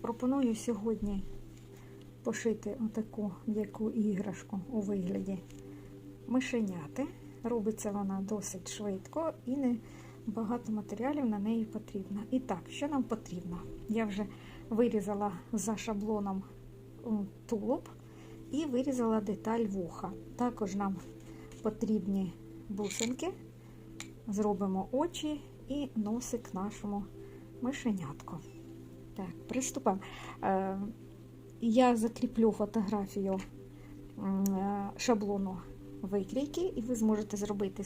Пропоную сьогодні пошити отаку м'яку іграшку у вигляді мишеняти. Робиться вона досить швидко і не багато матеріалів на неї потрібно. І так, що нам потрібно? Я вже вирізала за шаблоном тулуб і вирізала деталь вуха. Також нам потрібні бусинки, зробимо очі і носик нашому мишенятку. Так, приступаємо. Е, Я закріплю фотографію е, шаблону викрійки, і ви зможете зробити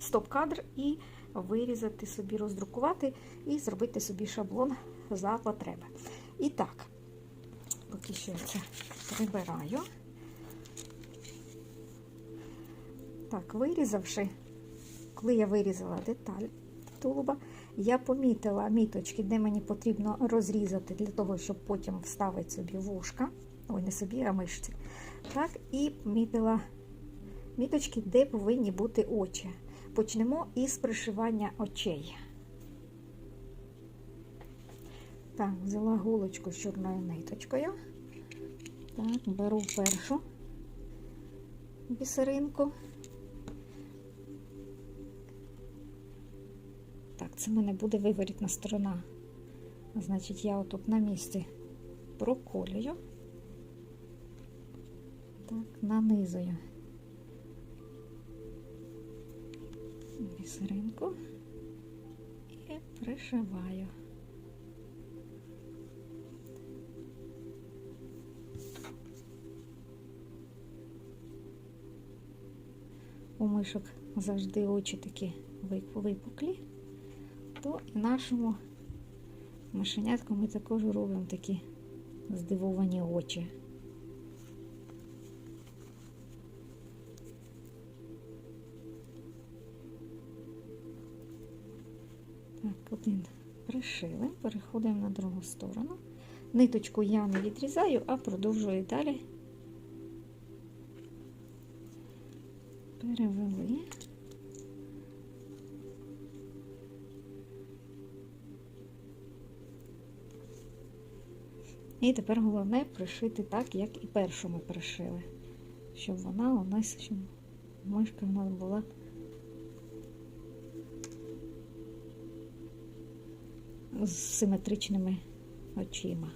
стоп-кадр і вирізати собі, роздрукувати і зробити собі шаблон за потреби. І так, поки що я це прибираю. Так, вирізавши, коли я вирізала деталь тулуба, я помітила міточки, де мені потрібно розрізати для того, щоб потім вставити собі вушка. Ой, не собі, а мишці. Так, і помітила міточки, де повинні бути очі. Почнемо із пришивання очей. Так, взяла голочку з чорною ниточкою. Так, беру першу бісеринку. Це мене буде виворітна сторона. Значить, я отут на місці проколюю, так, нанизую бісеринку і пришиваю. У мишок завжди очі такі випуклі, то і нашому мишенятку ми також робимо такі здивовані очі. Так, один пришили, переходимо на другу сторону. Ниточку я не відрізаю, а продовжую далі. Перевели. І тепер головне пришити так, як і першу ми пришили. Щоб вона у нас, щоб мишка в нас була з симетричними очима.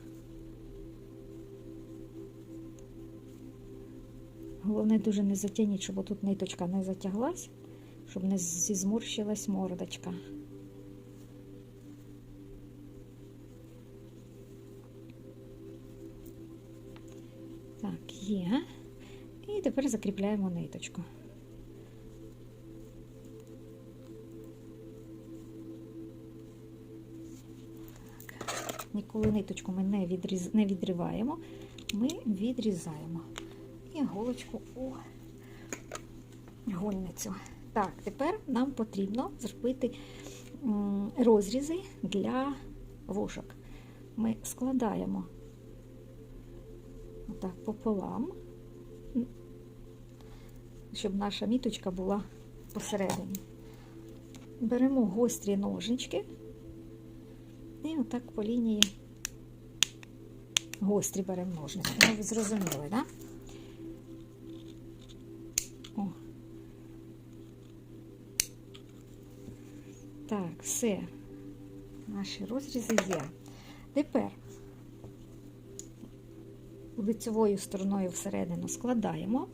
Головне дуже не затягніть, щоб тут ниточка не затяглась, щоб не зізморщилась мордочка. Є. І тепер закріпляємо ниточку. Так. Ніколи ниточку ми не, відріз... не відриваємо, ми відрізаємо. І голочку у гольницю. Так, тепер нам потрібно зробити розрізи для вушок. Ми складаємо отак пополам, щоб наша міточка була посередині. Беремо гострі ножнички і отак по лінії гострі беремо ножнички. Ну, ви зрозуміли, так? Да? О. Так, все. Наші розрізи є. Тепер лицевою стороною всередину складаємо.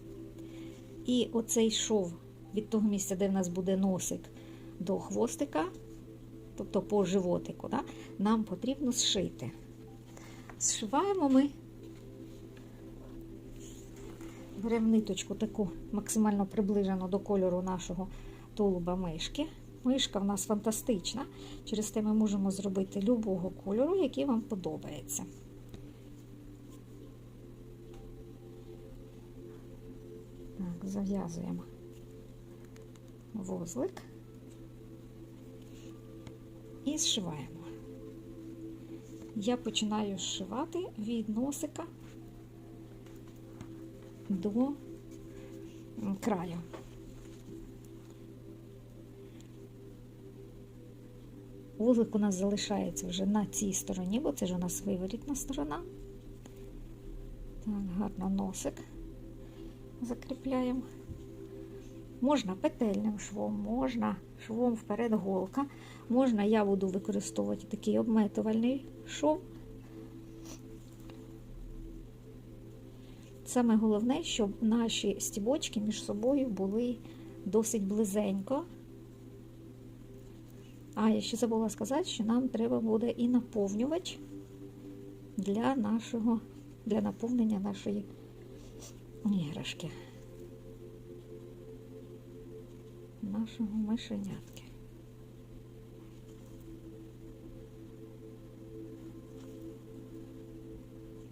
І оцей шов від того місця, де в нас буде носик до хвостика, тобто по животику, да, нам потрібно зшити. Зшиваємо ми, беремо ниточку таку максимально приближену до кольору нашого тулуба мишки. Мишка в нас фантастична, через те ми можемо зробити любого кольору, який вам подобається. Так, зав'язуємо вузлик і зшиваємо. Я починаю зшивати від носика до краю. Вузлик у нас залишається вже на цій стороні, бо це ж у нас виворітна сторона. Так, гарно носик закріпляємо. Можна петельним швом, можна швом вперед голка. Можна, я буду використовувати такий обметувальний шов. Саме головне, щоб наші стібочки між собою були досить близенько. А, я ще забула сказати, що нам треба буде і наповнювач для нашого, для наповнення нашої іграшки. Нашого мишенятки.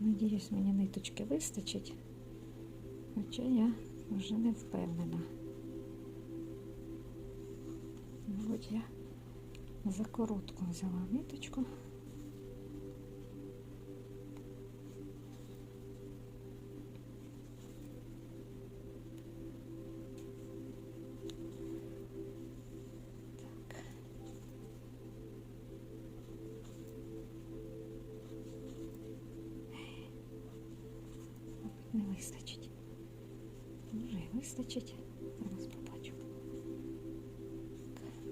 Надіюсь, мені ниточки вистачить, хоча я вже не впевнена. Мабуть, я за коротку взяла ниточку. Вистачить. Зараз побачу.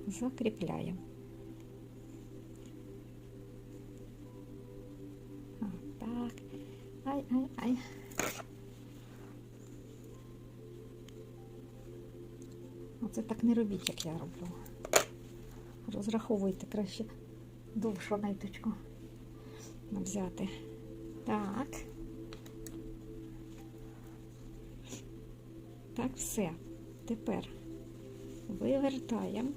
Закріпляємо. Так. Ай, ай, ай. Оце так не робіть, як я роблю. Розраховуйте краще довшу ниточку взяти. Так. Так, все. Тепер вивертаємо.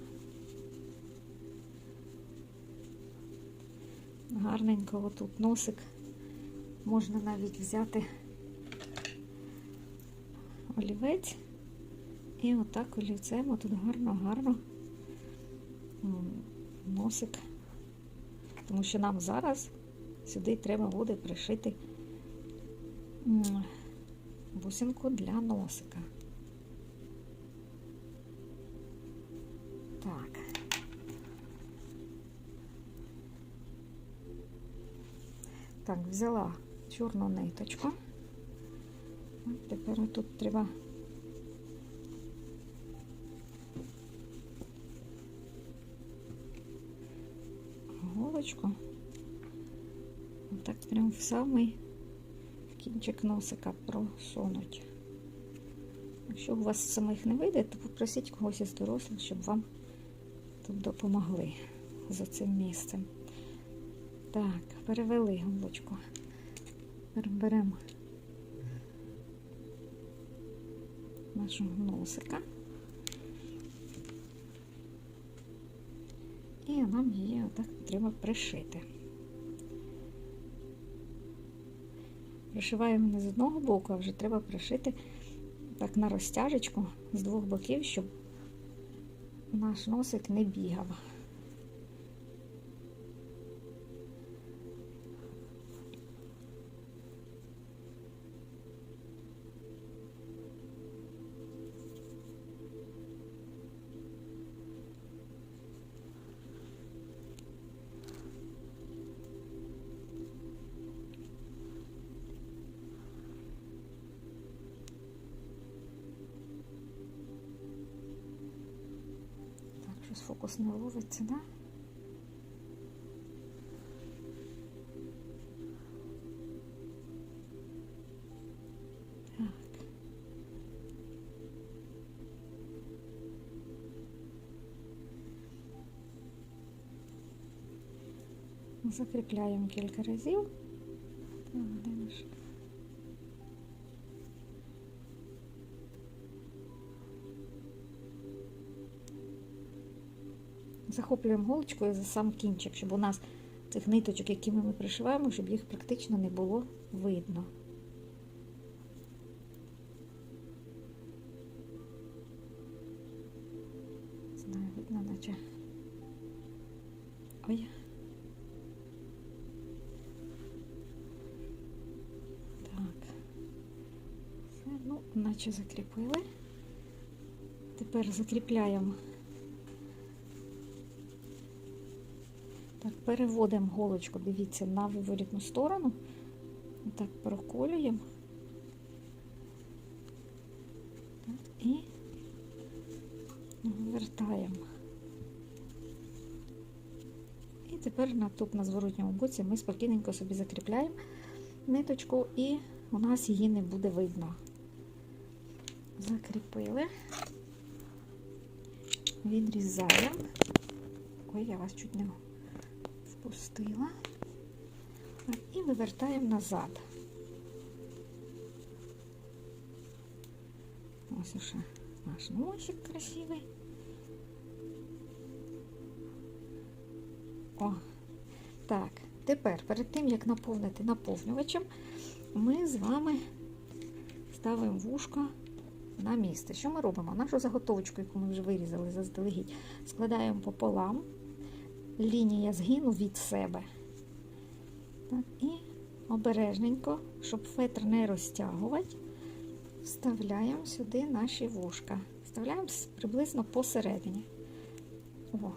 Гарненько отут носик. Можна навіть взяти олівець і отак олівцем отут гарно-гарно носик. Тому що нам зараз сюди треба буде пришити бусинку для носика. Так. Так, взяла чорну ниточку. Тепер тут треба голочку. Отак прям в самий кінчик носика просунуть. Якщо у вас самих не вийде, то попросіть когось із дорослих, щоб вам тут допомогли за цим місцем. Так, перевели. Тепер беремо нашого носика. І нам її отак треба пришити. Пришиваємо не з одного боку, а вже треба пришити так на розтяжечку з двох боків, щоб наш носик не бігав. щось фокус не ловиться, да? Так. Закріпляємо кілька разів. Захоплюємо голочкою за сам кінчик, щоб у нас цих ниточок, які ми пришиваємо, щоб їх практично не було видно. Знаю, видно, наче. Ой. Так. Все, ну, наче закріпили. Тепер закріпляємо переводимо голочку, дивіться, на виворітну сторону. Так, проколюємо. І вертаємо. І тепер на тут на зворотньому боці ми спокійненько собі закріпляємо ниточку і у нас її не буде видно. Закріпили, відрізаємо. Ой, я вас чуть не впустила. І вивертаємо назад. Ось уже наш носик красивий. О, так, тепер перед тим, як наповнити наповнювачем, ми з вами ставимо вушко на місце. Що ми робимо? Нашу заготовочку, яку ми вже вирізали заздалегідь, складаємо пополам, лінія згину від себе. Так, І обережненько, щоб фетр не розтягувати, вставляємо сюди наші вушка. Вставляємо приблизно посередині. О.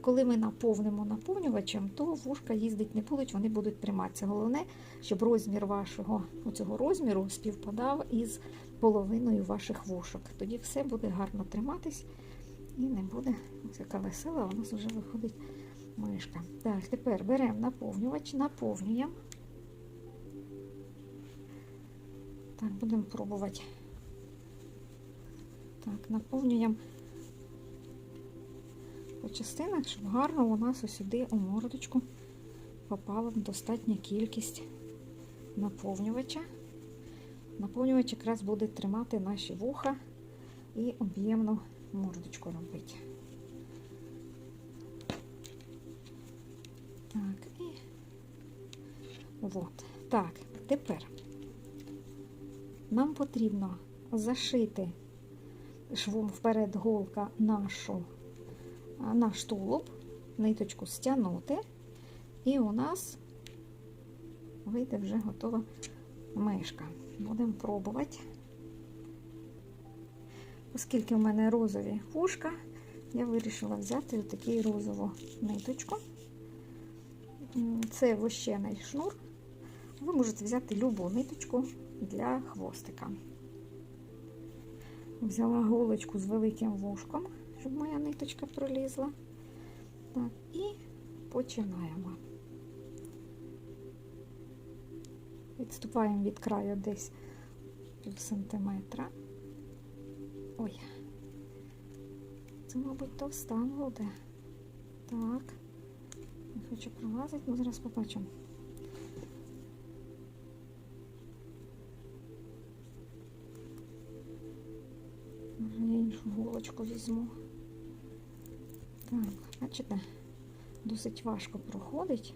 Коли ми наповнимо наповнювачем, то вушка їздить не будуть, вони будуть триматися. Головне, щоб розмір вашого оцього розміру співпадав із половиною ваших вушок. Тоді все буде гарно триматись і не буде яка весела, у нас вже виходить мишка. Так, тепер беремо наповнювач, наповнюємо. Так, будемо пробувати. Так, наповнюємо по частинах, щоб гарно у нас сюди у мордочку попала достатня кількість наповнювача. Наповнювач якраз буде тримати наші вуха і об'ємну мордочку робити. Так, і от. Так, тепер нам потрібно зашити швом вперед голка нашу, наш тулуб, ниточку стягнути, і у нас вийде вже готова мишка. Будемо пробувати. Оскільки в мене розові вушка, я вирішила взяти отаку розову ниточку. Це вощений шнур. Ви можете взяти любу ниточку для хвостика. Взяла голочку з великим вушком, щоб моя ниточка пролізла. Так, і починаємо. Відступаємо від краю десь пів сантиметра. Ой, це, мабуть, товста буде. Так, не хочу пролазити, ну зараз побачимо. Може, я іншу голочку візьму. Так, бачите, досить важко проходить.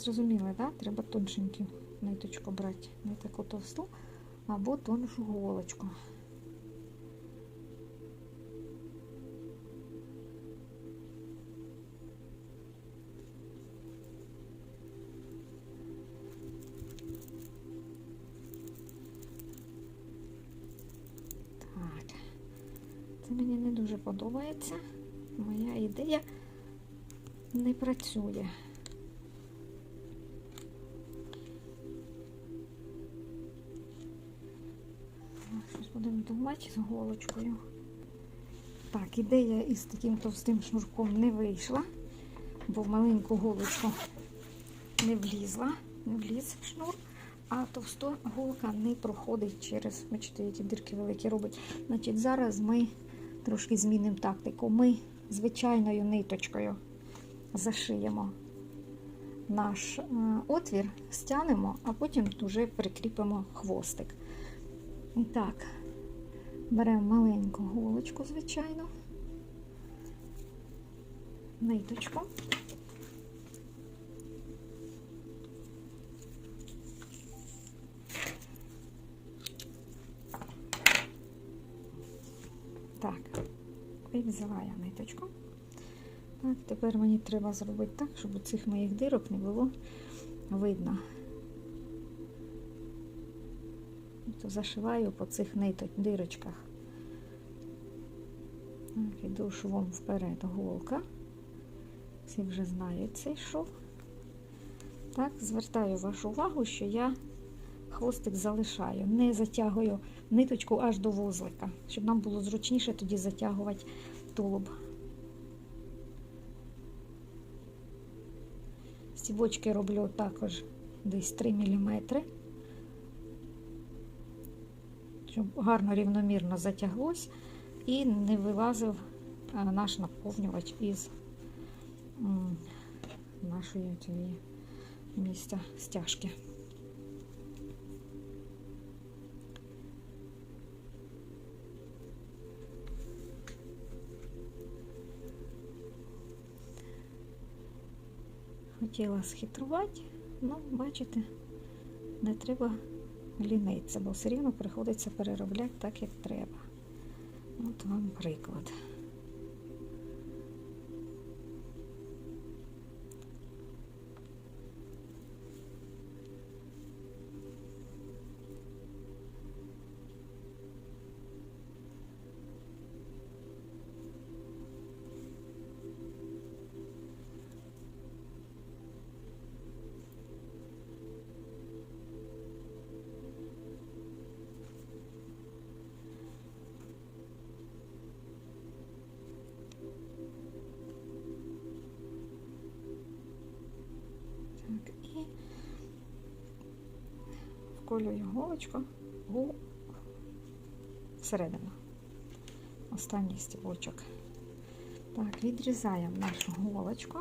Зрозуміли, да? Треба тоншеньку ниточку брати, не таку товсту, або тоншу голочку. Так, це мені не дуже подобається. Моя ідея не працює. Будемо з голочкою. Так, ідея із таким товстим шнурком не вийшла, бо в маленьку голочку не влізла, не вліз шнур, а товста голка не проходить через, бачите, які дірки великі робить. Значить, зараз ми трошки змінимо тактику. Ми звичайною ниточкою зашиємо наш е, отвір, стягнемо, а потім вже прикріпимо хвостик. Так, беремо маленьку голочку, звичайно, ниточку. Так, і я ниточку. Так, тепер мені треба зробити так, щоб у цих моїх дирок не було видно. То зашиваю по цих ниток, дирочках. Іду швом вперед голка. Всі вже знають цей шов. Так, звертаю вашу увагу, що я хвостик залишаю, не затягую ниточку аж до вузлика, щоб нам було зручніше тоді затягувати тулуб. Стібочки роблю також десь 3 мм, щоб гарно рівномірно затяглось і не вилазив наш наповнювач із нашої цієї місця стяжки. Хотіла схитрувати, ну, бачите, не треба лінитися, бо все рівно приходиться переробляти так, як треба. От вам приклад. Вколюю голочку у всередину. Останній стібочок. Так, відрізаємо нашу голочку.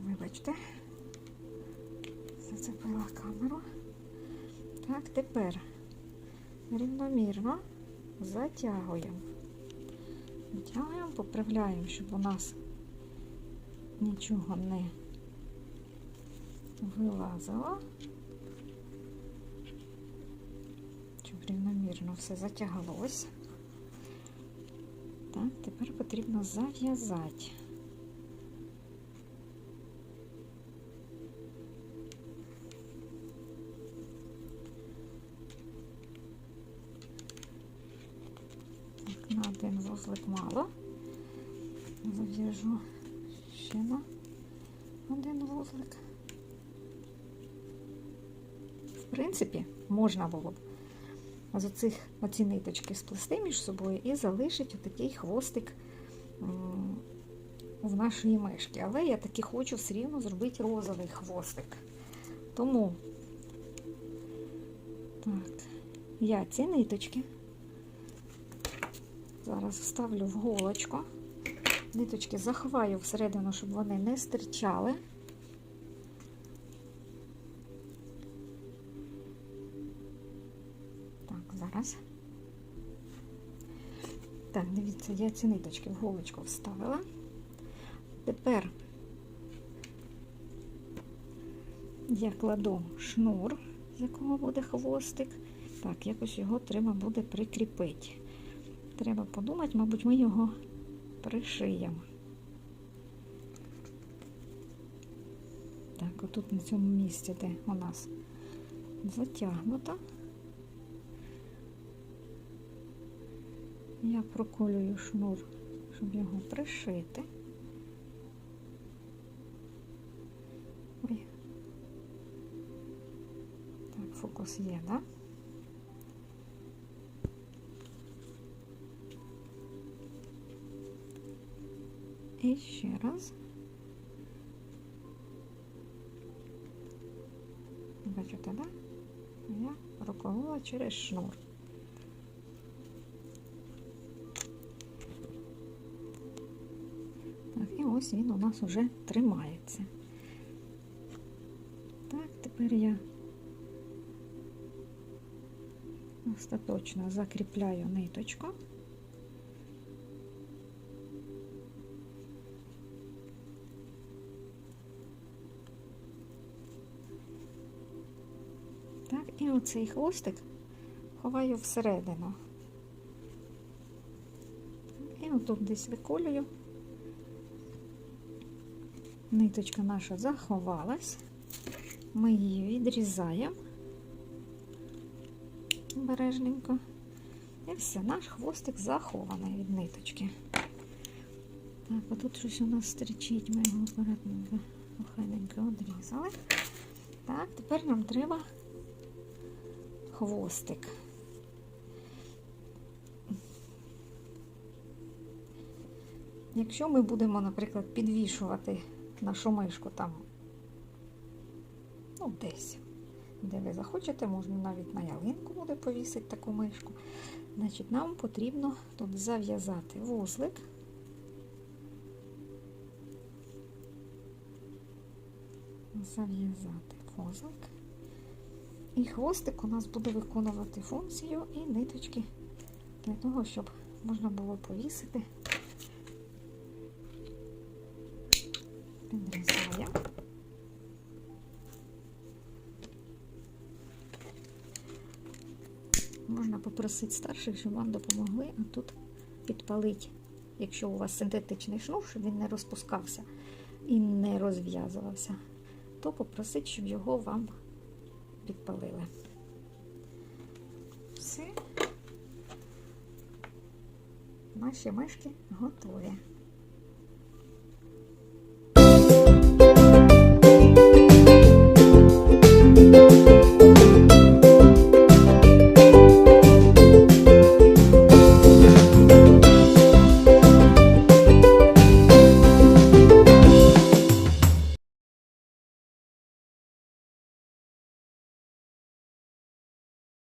Вибачте, зацепила камеру. Так, тепер рівномірно затягуємо. Затягуємо, поправляємо, щоб у нас нічого не вилазило, щоб рівномірно все затягалось. Так, тепер потрібно зав'язати. На один вузлик мало. Зав'яжу ще на один вузлик. Принципі, можна було б з оцих оці ниточки сплести між собою і залишити такий хвостик в нашої мишки. Але я таки хочу все рівно зробити розовий хвостик. Тому так, я ці ниточки зараз вставлю в голочку. Ниточки заховаю всередину, щоб вони не стирчали. Так, дивіться, я ці ниточки в голочку вставила. Тепер я кладу шнур, з якого буде хвостик. Так, якось його треба буде прикріпити. Треба подумати, мабуть, ми його пришиємо. Так, отут на цьому місці, де у нас затягнуто. Я проколюю шнур, щоб його пришити. Ой. Так, фокус є, так? Да? І ще раз. Бачите, да? Я проколола через шнур. Ось він у нас уже тримається. Так, тепер я остаточно закріпляю ниточку. Так, і оцей хвостик ховаю всередину. І Отут десь виколюю. Ниточка наша заховалась. Ми її відрізаємо обережненько. І все, наш хвостик захований від ниточки. Так, а тут щось у нас стрічить, ми його акуратненько, охайненько одрізали. Так, тепер нам треба хвостик. Якщо ми будемо, наприклад, підвішувати нашу мишку там, ну, десь, де ви захочете, можна навіть на ялинку буде повісити таку мишку. Значить, нам потрібно тут зав'язати вузлик. Зав'язати вузлик. І хвостик у нас буде виконувати функцію і ниточки для того, щоб можна було повісити. Підрізаємо. Можна попросити старших, щоб вам допомогли, а тут підпалити, якщо у вас синтетичний шнур, щоб він не розпускався і не розв'язувався, то попросить, щоб його вам підпалили. Все. Наші мишки готові.